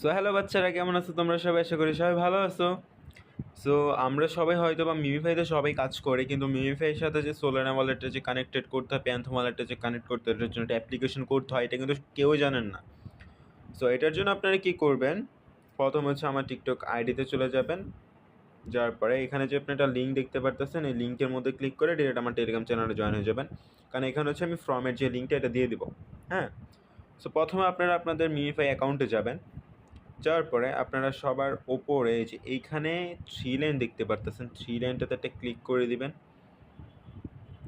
So hello বাচ্চারা, কেমন আছো তোমরা সবাই? আশা করি সবাই ভালো আছো। সো আমরা সবাই হয়তো বা মিমিফাইতে সবাই কাজ করে, কিন্তু মিমিফাইয়ের সাথে যে সোলানা ওয়ালেটটা যে কানেক্টেড করতে হয় প্যান্থ ওয়ালেটটা যে কানেক্ট করতে হয়, এটার জন্য একটা অ্যাপ্লিকেশন করতে হয়, এটা কিন্তু কেউ জানেন না। সো এটার জন্য আপনারা কি করবেন? প্রথম হচ্ছে আমার টিকটক আইডিতে চলে যাবেন। যাওয়ার পরে এখানে যে আপনি একটা লিঙ্ক দেখতে পারতেছেন, এই লিঙ্কের মধ্যে ক্লিক করে ডিরেক্ট আমার টেলিগ্রাম চ্যানেলে জয়েন হয়ে যাবেন। কারণ এখানে হচ্ছে আমি ফর্মের যে লিঙ্কটা এটা দিয়ে দিব। হ্যাঁ? সো প্রথমে আপনারা আপনাদের মিমিফাই অ্যাকাউন্টে যাবেন। যাওয়ার পরে আপনারা সবার ওপরে যে এইখানে থ্রি লাইন দেখতে পারতেছেন। থ্রি লাইনটাতে একটা ক্লিক করে দিবেন।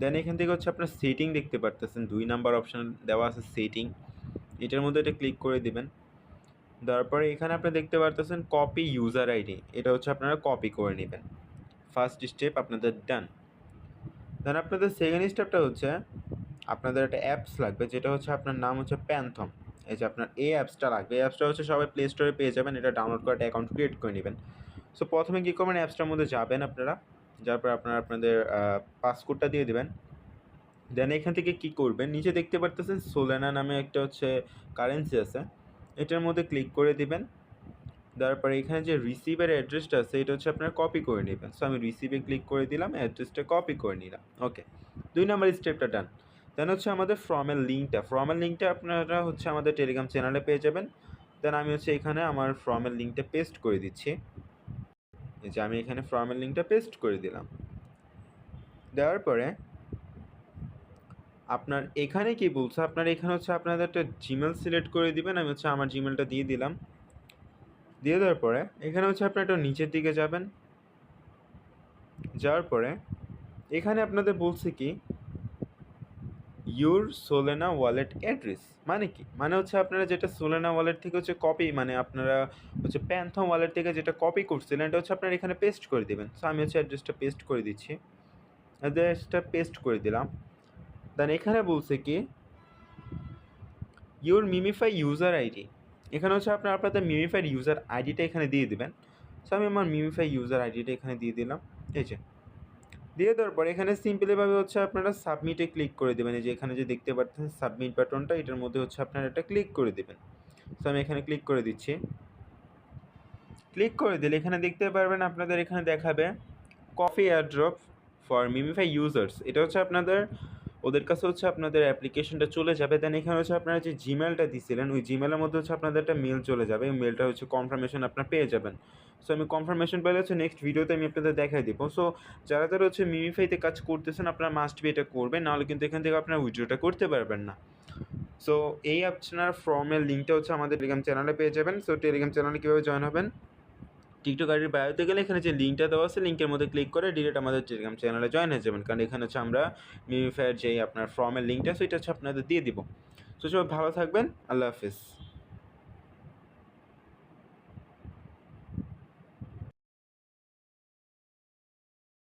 দেন এখান থেকে হচ্ছে আপনার সেটিং দেখতে পারতেছেন। দুই নাম্বার অপশান দেওয়া আছে সেটিং এটার মধ্যে এটা ক্লিক করে দিবেন। তারপরে এখানে আপনি দেখতে পারতেছেন কপি ইউজার আইডি এটা হচ্ছে আপনারা কপি করে নেবেন। ফার্স্ট স্টেপ আপনাদের ডান দেন আপনাদের সেকেন্ড স্টেপটা হচ্ছে আপনাদের একটা অ্যাপস লাগবে। যেটা হচ্ছে আপনার নাম হচ্ছে প্যান্থম এই যে আপনার এই অ্যাপসটা লাগবে। এই অ্যাপসটা হচ্ছে সবাই প্লে স্টোরে পেয়ে যাবেন। এটা ডাউনলোড করে একটা অ্যাকাউন্ট ক্রিয়েট করে নেবেন। সো প্রথমে কী করবেন? অ্যাপসটার মধ্যে যাবেন আপনারা। যার পর আপনারা আপনাদের পাসকোডটা দিয়ে দেবেন। দেন এখান থেকে কি করবেন? নিচে দেখতে পারতেছেন সোলেনা নামে একটা হচ্ছে কারেন্সি আছে। এটার মধ্যে ক্লিক করে দিবেন। তারপরে এখানে যে রিসিভের অ্যাড্রেসটা আছে, এটা হচ্ছে আপনার কপি করে নেবেন। সো আমি রিসিভে ক্লিক করে দিলাম অ্যাড্রেসটা কপি করে নিলাম। ওকে দুই নাম্বার স্টেপটা ডান দেন হচ্ছে আমাদের ফর্মের লিঙ্কটা ফর্মের লিঙ্কটা আপনারা হচ্ছে আমাদের টেলিগ্রাম চ্যানেলে পেয়ে যাবেন। দেন আমি হচ্ছে এখানে আমার ফর্মের লিঙ্কটা পেস্ট করে দিচ্ছি। এই যে আমি এখানে ফর্মের লিঙ্কটা পেস্ট করে দিলাম। দেওয়ার পরে আপনার এখানে কি বলছে? আপনার এখানে হচ্ছে আপনাদের একটা জিমেল সিলেক্ট করে দিবেন। আমি হচ্ছে আমার জিমেলটা দিয়ে দিলাম। দিয়ে দেওয়ার পরে এখানে হচ্ছে আপনার একটু নিচের দিকে যাবেন। যাওয়ার পরে এখানে আপনাদের বলছে কি ইউর সোলেনা ওয়ালেট অ্যাড্রেস মানে কি? মানে হচ্ছে আপনারা যেটা সোলেনা ওয়ালেট থেকে হচ্ছে কপি মানে আপনারা হচ্ছে প্যান্থম ওয়ালেট থেকে যেটা কপি করছিলেন, এটা হচ্ছে আপনারা এখানে পেস্ট করে দেবেন। সো আমি হচ্ছে অ্যাড্রেসটা পেস্ট করে দিচ্ছি। অ্যাড্রেসটা পেস্ট করে দিলাম। দেন এখানে বলছে কি ইউর মিমিফাই ইউজার আইডি এখানে হচ্ছে আপনার আপনাদের মিমিফাই ইউজার আইডিটা এখানে দিয়ে দেবেন। সো আমি আমার মিমিফাই ইউজার আইডিটা এখানে দিয়ে দিলাম। এই যে দিয়ে দেওয়ার পর এখানে সিম্পলিভাবে হচ্ছে আপনারা সাবমিটে ক্লিক করে দেবেন। এই যে এখানে যে দেখতে পাচ্ছেন সাবমিট বাটনটা এটার মধ্যে হচ্ছে আপনারা এটা ক্লিক করে দেবেন। সো আমি এখানে ক্লিক করে দিচ্ছি। ক্লিক করে দিলে এখানে দেখতে পারবেন আপনাদের এখানে দেখাবে coffee airdrop for Memefi users এটা হচ্ছে আপনাদের ওদের কাছে হচ্ছে আপনাদের অ্যাপ্লিকেশনটা চলে যাবে। দেন এখানে হচ্ছে আপনারা যে জিমেলটা দিয়েছিলেন ওই জিমেলের মধ্যে হচ্ছে আপনাদের একটা মেল চলে যাবে। ওই মেলটা হচ্ছে কনফার্মেশন আপনার পেয়ে যাবেন। সো আমি কনফার্মেশন পেলে হচ্ছে নেক্সট ভিডিওতে আমি আপনাদের দেখাই দেবো। সো যারা যারা হচ্ছে মিমিফাইতে কাজ করতেছেন, আপনারা মাস্ট বি এটা করবেন, নাহলে কিন্তু এখান থেকে আপনারা উইড্রোটা করতে পারবেন না। সো এই আপনার ফর্মের লিঙ্কটা হচ্ছে আমাদের টেলিগ্রাম চ্যানেলে পেয়ে যাবেন। সো টেলিগ্রাম চ্যানেলে কীভাবে জয়েন হবেন? টিকটক আইডির বায়োতে গেলে এখানে যে লিঙ্কটা দেওয়া আছে লিঙ্কের মধ্যে ক্লিক করে ডিরেক্ট আমাদের টেলিগ্রাম চ্যানেলে জয়েন হয়ে যাবেন। কারণ এখানে হচ্ছে আমরা মিমিফায়ার যেই আপনার ফর্মের লিঙ্কটা সেটা হচ্ছে আপনাদের দিয়ে দিব। সো সবাই ভালো থাকবেন, আল্লাহ হাফিজ।